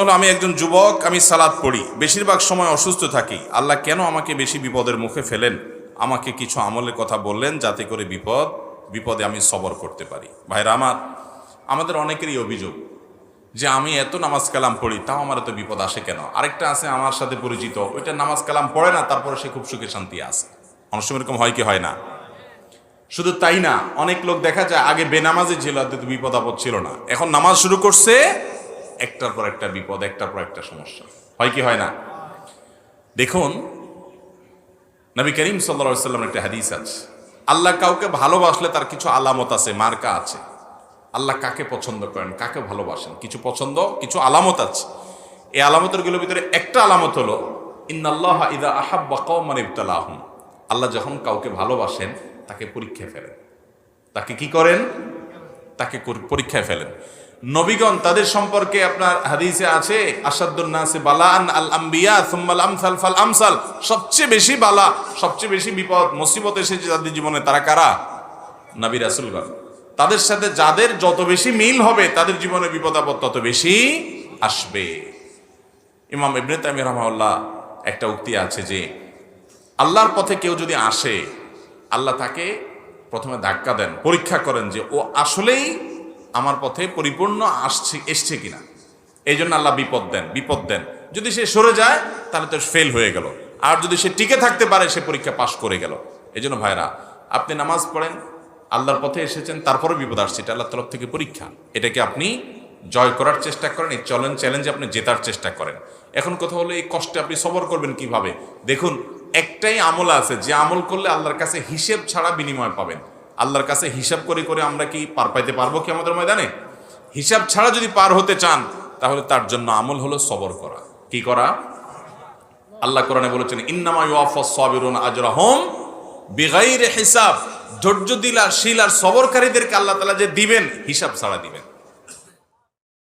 হলো, আমি একজন যুবক, আমি সালাদ পড়ি। বেশিরভাগ সময় অসুস্থ থাকি। আল্লাহ কেন আমাকে বেশি বিপদের মুখে ফেলেন? আমাকে কিছু আমলের কথা বললেন যাতে করে বিপদ, বিপদে আমি সবর করতে পারি। ভাইরা আমার, আমাদের অনেকেরই অভিযোগ যে আমি এত নামাজ কালাম পড়ি, তাও আমার এত বিপদ আসে কেন? আরেকটা আছে আমার সাথে পরিচিত, ওইটা নামাজ কালাম পড়ে না, তারপরে সে খুব সুখে শান্তি আছে। অনেক সময় এরকম হয় কি হয় না? শুধু তাই না, অনেক লোক দেখা যায়, আগে বেনামাজি ছিল বিপদ আপদ ছিল না। এখন নামাজ শুরু করছে একটার পর একটা বিপদ, একটার পর একটা সমস্যা। হয় কি, হয় না? দেখুন, নবী করিম সাল্লা সাল্লাম একটা হাদিস আছে। আল্লাহ কাউকে ভালোবাসলে তার কিছু আলামত আছে, মার্কা আছে। আল্লাহ কাকে পছন্দ করেন, কাকে ভালোবাসেন? কিছু পছন্দ, কিছু আলামত আছে। এই আলামতেরগুলোর ভিতরে একটা আলামত হলো, ইন্নাল্লাহ ইদা আহাব্বা কওমান ইবতালাহুম। আল্লাহ যখন কাউকে ভালোবাসেন, তাকে পরীক্ষায় ফেলেন। তাকে কি করেন? তাকে পরীক্ষায় ফেলেন। নবীগণ তাদের সম্পর্কে আপনার হাদিসে আছে আসাদুন্নাসে বালান আল আম্বিয়া সুম্মাল আমসাল ফাল আমসাল। সবচেয়ে বেশি বালা, সবচেয়ে বেশি বিপদ, মুসিবত এসেছে তাদের জীবনে তারা কারা? নবী রাসুলগণ। তাদের সাথে যাদের যত বেশি মিল হবে, তাদের জীবনে বিপদ আপদ তত বেশি আসবে। ইমাম ইবনে তাইমি রহমাউল্লাহ একটা উক্তি আছে যে, আল্লাহর পথে কেউ যদি আসে, আল্লাহ তাকে প্রথমে ধাক্কা দেন, পরীক্ষা করেন যে ও আসলেই আমার পথে পরিপূর্ণ আসছে, এসছে কিনা। এই জন্য আল্লাহ বিপদ দেন বিপদ দেন। যদি সে সরে যায়, তাহলে তো ফেল হয়ে গেল। আর যদি সে টিকে থাকতে পারে, সে পরীক্ষা পাশ করে গেল। এই জন্য ভাইরা, আপনি নামাজ পড়েন, আল্লাহর পথে এসেছেন তারপরে বিপদ আসছে। এটা আল্লাহ তরফ থেকে পরীক্ষা। এটাকে আপনি জয় করার চেষ্টা করেন, এই চলেন চ্যালেঞ্জে আপনি জেতার চেষ্টা করেন। এখন কথা হলো, এই কষ্টে আপনি সবর করবেন কীভাবে? দেখুন, একটাই আমল আছে, যে আমল করলে আল্লাহর কাছে হিসেব ছাড়া বিনিময় পাবেন। আল্লাহর কাছে হিসাব করে করে আমরা কি পার পাইতে পারব কি আমাদের ময়দানে? হিসাব ছাড়া যদি পার হতে চান, তাহলে তার জন্য আমল হলো সবর করা। কি করা? আল্লাহ কোরআনে বলেছেন, ইন্নামা ইউআফাস সাবিরুন আজরাহুম বিগাইরে হিসাব। ধৈর্য দিলা শিল আর সবরকারীদেরকে আল্লাহ তালা যে দিবেন, হিসাব ছাড়া দিবেন।